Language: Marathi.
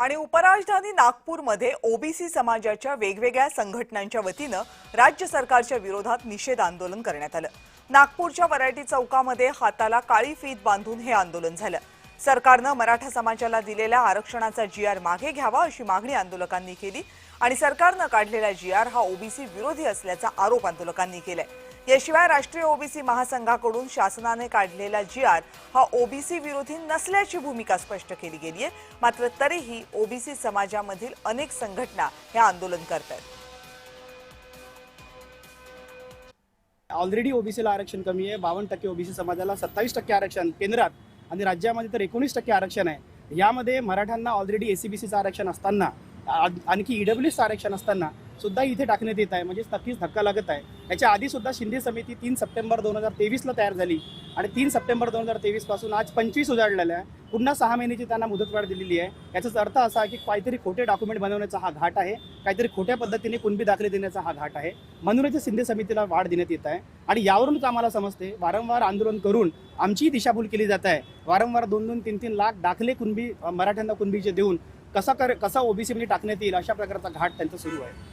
आणि उपराजधानी नागपूरमध्ये ओबीसी समाजाच्या वेगवेगळ्या संघटनांच्या वतीनं राज्य सरकारच्या विरोधात निषेध आंदोलन करण्यात आलं. नागपूरच्या वरायटी चौकामध्ये हाताला काळी फीत बांधून हे आंदोलन झालं. सरकारनं मराठा समाजाला दिलेल्या आरक्षणाचा जी आर मागे घ्यावा अशी मागणी आंदोलकांनी केली आणि सरकारनं काढलेला जी आर हा ओबीसी विरोधी असल्याचा आरोप आंदोलकांनी केलाय. याशिवाय राष्ट्रीय ओबीसी महासंघाकडून शासनाने काढलेला जी आर हा ओबीसी विरोधी नसल्याची भूमिका स्पष्ट केली गेली आहे मात्र तरीही ओबीसी समाजामधील अनेक संघटना हे आंदोलन करत आहेत ऑलरेडी ओबीसीला आरक्षण कमी आहे. बावन्न टक्के ओबीसी समाजाला सत्तावीस टक्के आरक्षण केंद्रात आणि राज्यामध्ये तर एकोणीस टक्के आरक्षण आहे. यामध्ये मराठ्यांना ऑलरेडी एसीबीसीचं आरक्षण असताना आणखी ईडब्ल्यूचं आरक्षण असताना सुद्धा इथे टाकण्यात येत आहे. म्हणजे नक्कीच धक्का लागत आहे. याच्या आधी सुद्धा शिंदे समिती तीन सप्टेंबर दोन हजार तेवीसला तयार झाली. आणि तीन सप्टेंबर दोन हजार तेवीसपासून आज पंचवीस उजाडलेल्या आहे. पुन्हा सहा महिन्याची त्यांना मुदतवाढ दिलेली आहे. याचाच अर्थ असा की काहीतरी खोटे डॉक्युमेंट बनवण्याचा हा घाट आहे. काहीतरी खोट्या पद्धतीने कुणबी दाखले देण्याचा हा घाट आहे. म्हणूनच शिंदे समितीला वाढ देण्यात येत आहे. आणि यावरूनच आम्हाला समजते वारंवार आंदोलन करून आमचीही दिशाभूल केली जात आहे. वारंवार दोन दोन तीन तीन लाख दाखले कुणबी मराठ्यांना कुणबीचे देऊन कसा कर कसा ओबीसीमध्ये टाकण्यात येईल अशा प्रकारचा घाट त्यांचा सुरू आहे.